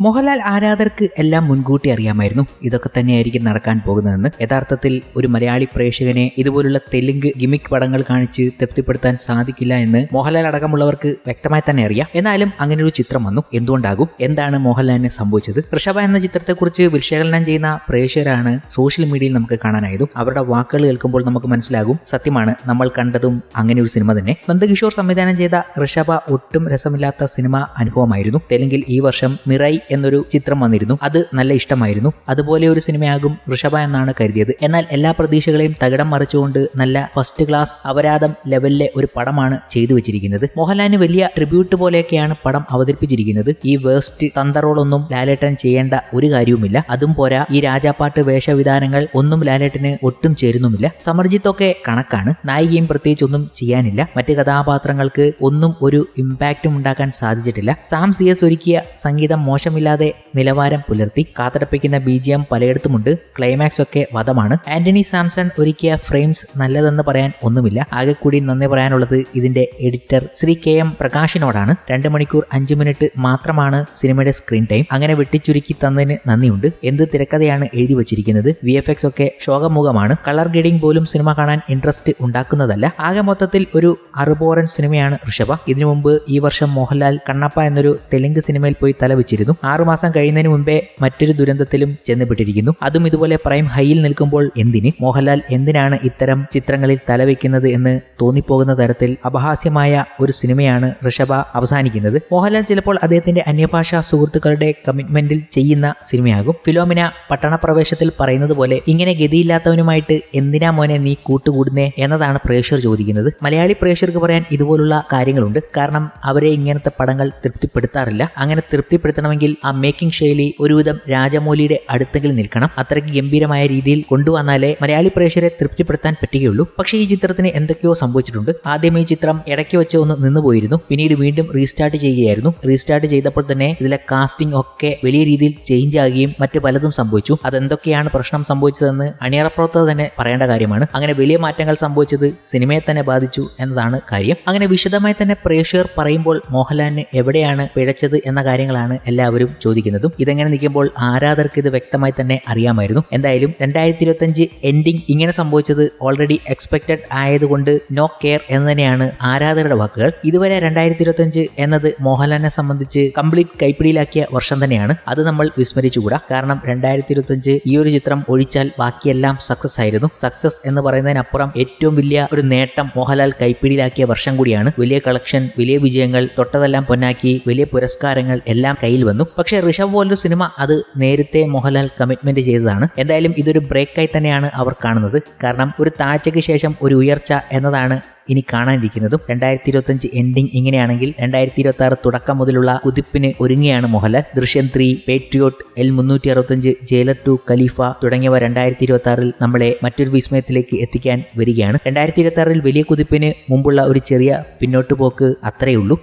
മോഹൻലാൽ ആരാധകർക്ക് എല്ലാം മുൻകൂട്ടി അറിയാമായിരുന്നു. ഇതൊക്കെ തന്നെയായിരിക്കും നടക്കാൻ പോകുന്നതെന്ന്. യഥാർത്ഥത്തിൽ ഒരു മലയാളി പ്രേക്ഷകനെ ഇതുപോലുള്ള തെലുങ്ക് ഗിമിക് പടങ്ങൾ കാണിച്ച് തൃപ്തിപ്പെടുത്താൻ സാധിക്കില്ല എന്ന് മോഹൻലാൽ അടക്കമുള്ളവർക്ക് വ്യക്തമായി തന്നെ അറിയാം. എന്നാലും അങ്ങനെ ഒരു ചിത്രം വന്നു. എന്തുകൊണ്ടാകും? എന്താണ് മോഹൻലാലിന് സംഭവിച്ചത്? ഋഷഭ എന്ന ചിത്രത്തെക്കുറിച്ച് വിശകലനം ചെയ്യുന്ന പ്രേക്ഷകരാണ് സോഷ്യൽ മീഡിയയിൽ നമുക്ക് കാണാനായതും അവരുടെ വാക്കുകൾ കേൾക്കുമ്പോൾ നമുക്ക് മനസ്സിലാകും. സത്യമാണ് നമ്മൾ കണ്ടതും അങ്ങനെ ഒരു സിനിമ തന്നെ. നന്ദകിഷോർ സംവിധാനം ചെയ്ത ഋഷഭ ഒട്ടും രസമില്ലാത്ത സിനിമ അനുഭവമായിരുന്നു. തെലുങ്കിൽ ഈ വർഷം മിറൈ എന്നൊരു ചിത്രം വന്നിരുന്നു. അത് നല്ല ഇഷ്ടമായിരുന്നു. അതുപോലെ ഒരു സിനിമയാകും ഋഷഭ എന്നാണ് കരുതിയത്. എന്നാൽ എല്ലാ പ്രതീക്ഷകളെയും തകിടം മറിച്ചുകൊണ്ട് നല്ല ഫസ്റ്റ് ക്ലാസ് അപരാധം ലെവലിലെ ഒരു പടമാണ് ചെയ്തു വെച്ചിരിക്കുന്നത്. മോഹൻലാലിന് വലിയ ട്രിബ്യൂട്ട് പോലെയൊക്കെയാണ് പടം അവതരിപ്പിച്ചിരിക്കുന്നത്. ഈ വേസ്റ്റ് തന്തറോളൊന്നും ലാലേട്ടൻ ചെയ്യേണ്ട ഒരു കാര്യവുമില്ല. അതും പോരാ ഈ രാജാപ്പാട്ട് വേഷവിധാനങ്ങൾ ഒന്നും ലാലേട്ടന് ഒട്ടും ചേരുന്നുമില്ല. സമർജിത്തൊക്കെ കണക്കാണ്. നായികയും പ്രത്യേകിച്ച് ഒന്നും ചെയ്യാനില്ല. മറ്റ് കഥാപാത്രങ്ങൾക്ക് ഒന്നും ഒരു ഇമ്പാക്റ്റും ഉണ്ടാക്കാൻ സാധിച്ചിട്ടില്ല. സാം സി എസ് ഒരുക്കിയ സംഗീതം മോശമില്ലാതെ നിലവാരം പുലർത്തി കാത്തടപ്പിക്കുന്ന ബി ജി എം പലയിടത്തുമുണ്ട്. ക്ലൈമാക്സ് ഒക്കെ വധമാണ്. ആന്റണി സാംസൺ ഒരുക്കിയ ഫ്രെയിംസ് നല്ലതെന്ന് പറയാൻ ഒന്നുമില്ല. ആകെ കൂടി നന്ദി പറയാനുള്ളത് ഇതിന്റെ എഡിറ്റർ ശ്രീ കെ എം പ്രകാശിനോടാണ്. രണ്ട് മണിക്കൂർ അഞ്ച് മിനിറ്റ് മാത്രമാണ് സിനിമയുടെ സ്ക്രീൻ ടൈം അങ്ങനെ വെട്ടിച്ചുരുക്കി തന്നതിന് നന്ദിയുണ്ട്. എന്ത് തിരക്കഥയാണ് എഴുതി വച്ചിരിക്കുന്നത്? വി എഫ് എക്സ് ഒക്കെ ശോകമുഖമാണ്. കളർ ഗ്രേഡിംഗ് പോലും സിനിമ കാണാൻ ഇൻട്രസ്റ്റ് ഉണ്ടാക്കുന്നതല്ല. ആകെ മൊത്തത്തിൽ ഒരു അറുബോറൻ സിനിമയാണ് ഋഷഭ. ഇതിനു മുമ്പ് ഈ വർഷം മോഹൻലാൽ കണ്ണപ്പ എന്നൊരു തെലുങ്ക് സിനിമയിൽ പോയി തലവെച്ചിരുന്നു. ആറുമാസം കഴിയുന്നതിന് മുമ്പേ മറ്റൊരു ദുരന്തത്തിലും ചെന്നപ്പെട്ടിരിക്കുന്നു അതും ഇതുപോലെ പ്രൈം ഹൈയിൽ നിൽക്കുമ്പോൾ എന്തിന്? മോഹൻലാൽ എന്തിനാണ് ഇത്തരം ചിത്രങ്ങളിൽ തലവെക്കുന്നത് എന്ന് തോന്നിപ്പോകുന്ന തരത്തിൽ അപഹാസ്യമായ ഒരു സിനിമയാണ് ഋഷഭ അവസാനിക്കുന്നത്. മോഹൻലാൽ ചിലപ്പോൾ അദ്ദേഹത്തിന്റെ അന്യഭാഷാ സുഹൃത്തുക്കളുടെ കമ്മിറ്റ്മെന്റിൽ ചെയ്യുന്ന സിനിമയാകും. ഫിലോമിന പട്ടണപ്രവേശത്തിൽ പറയുന്നത് പോലെ ഇങ്ങനെ ഗതിയില്ലാത്തവനുമായിട്ട് എന്തിനാ മോനെ നീ കൂട്ടുകൂടുന്നേ? എന്നതാണ് പ്രേക്ഷകർ ചോദിക്കുന്നത്. മലയാളി പ്രേക്ഷകർക്ക് പറയാൻ ഇതുപോലുള്ള കാര്യങ്ങളുണ്ട്. കാരണം അവരെ ഇങ്ങനത്തെ പടങ്ങൾ തൃപ്തിപ്പെടുത്താറില്ല. അങ്ങനെ തൃപ്തിപ്പെടുത്തണമെങ്കിൽ ആ മേക്കിംഗ് ശൈലി ഒരുവിധം രാജമൗലിയുടെ അടുത്തെങ്കിലും നിൽക്കണം. അത്രയ്ക്ക് ഗംഭീരമായ രീതിയിൽ കൊണ്ടുവന്നാലേ മലയാളി പ്രേക്ഷകരെ തൃപ്തിപ്പെടുത്താൻ പറ്റുകയുള്ളൂ. പക്ഷേ ഈ ചിത്രത്തിന് എന്തൊക്കെയോ സംഭവിച്ചിട്ടുണ്ട്. ആദ്യം ഈ ചിത്രം ഇടയ്ക്ക് വെച്ച് ഒന്ന് നിന്നുപോയിരുന്നു പിന്നീട് വീണ്ടും റീസ്റ്റാർട്ട് ചെയ്യുകയായിരുന്നു. റീസ്റ്റാർട്ട് ചെയ്തപ്പോൾ തന്നെ ഇതിലെ കാസ്റ്റിംഗ് ഒക്കെ വലിയ രീതിയിൽ ചേഞ്ച് ആകുകയും മറ്റ് പലതും സംഭവിച്ചു. അതെന്തൊക്കെയാണ് പ്രശ്നം സംഭവിച്ചതെന്ന് അണിയറപ്പുറത്ത് തന്നെ പറയേണ്ട കാര്യമാണ്. അങ്ങനെ വലിയ മാറ്റങ്ങൾ സംഭവിച്ചത് സിനിമയെ തന്നെ ബാധിച്ചു എന്നതാണ് കാര്യം. അങ്ങനെ വിശദമായി തന്നെ പ്രേക്ഷകർ പറയുമ്പോൾ മോഹൻലാലിന് എവിടെയാണ് പിഴച്ചത് എന്ന കാര്യങ്ങളാണ് എല്ലാവരും ചോദിക്കുന്നതും ഇതെങ്ങനെ നിൽക്കുമ്പോൾ ആരാധകർക്ക് ഇത് വ്യക്തമായി തന്നെ അറിയാമായിരുന്നു. എന്തായാലും രണ്ടായിരത്തി ഇരുപത്തഞ്ച് എൻഡിങ് ഇങ്ങനെ സംഭവിച്ചത് ഓൾറെഡി എക്സ്പെക്റ്റഡ് ആയതുകൊണ്ട് നോ കെയർ എന്ന് തന്നെയാണ് ആരാധകരുടെ വാക്കുകൾ. ഇതുവരെ രണ്ടായിരത്തി ഇരുപത്തഞ്ച് എന്നത് മോഹൻലാലിനെ സംബന്ധിച്ച് കംപ്ലീറ്റ് കൈപ്പിടിയിലാക്കിയ വർഷം തന്നെയാണ്. അത് നമ്മൾ വിസ്മരിച്ചുകൂടാ. കാരണം രണ്ടായിരത്തി ഇരുപത്തഞ്ച് ഈ ഒരു ചിത്രം ഒഴിച്ചാൽ ബാക്കിയെല്ലാം സക്സസ് ആയിരുന്നു. സക്സസ് എന്ന് പറയുന്നതിനപ്പുറം ഏറ്റവും വലിയ ഒരു നേട്ടം മോഹൻലാൽ കൈപ്പിടിയിലാക്കിയ വർഷം കൂടിയാണ്. വലിയ കളക്ഷൻ വലിയ വിജയങ്ങൾ തൊട്ടതെല്ലാം പൊന്നാക്കി വലിയ പുരസ്കാരങ്ങൾ എല്ലാം കയ്യിൽ വന്നു. പക്ഷേ ഋഷഭ് പോലൊരു സിനിമ അത് നേരത്തെ മോഹൻലാൽ കമ്മിറ്റ്മെന്റ് ചെയ്തതാണ്. എന്തായാലും ഇതൊരു ബ്രേക്കായി തന്നെയാണ് അവർ കാണുന്നത്. കാരണം ഒരു താഴ്ചയ്ക്ക് ശേഷം ഒരു ഉയർച്ച എന്നതാണ് ഇനി കാണാനിരിക്കുന്നതും. രണ്ടായിരത്തി ഇരുപത്തഞ്ച് എൻഡിങ് ഇങ്ങനെയാണെങ്കിൽ രണ്ടായിരത്തി ഇരുപത്തി ആറ് തുടക്കം മുതലുള്ള കുതിപ്പിന് ഒരുങ്ങിയാണ് മോഹൻലാൽ. ദൃശ്യം ത്രീ പേട്രിയോട്ട് എൽ മുന്നൂറ്റി അറുപത്തഞ്ച് ജയിലർ ടു ഖലീഫ തുടങ്ങിയവ രണ്ടായിരത്തി ഇരുപത്തി ആറിൽ നമ്മളെ മറ്റൊരു വിസ്മയത്തിലേക്ക് എത്തിക്കാൻ വരികയാണ്. രണ്ടായിരത്തി ഇരുപത്തി ആറിൽ വലിയ കുതിപ്പിന് മുമ്പുള്ള ഒരു ചെറിയ പിന്നോട്ട് പോക്ക് അത്രയേ ഉള്ളൂ.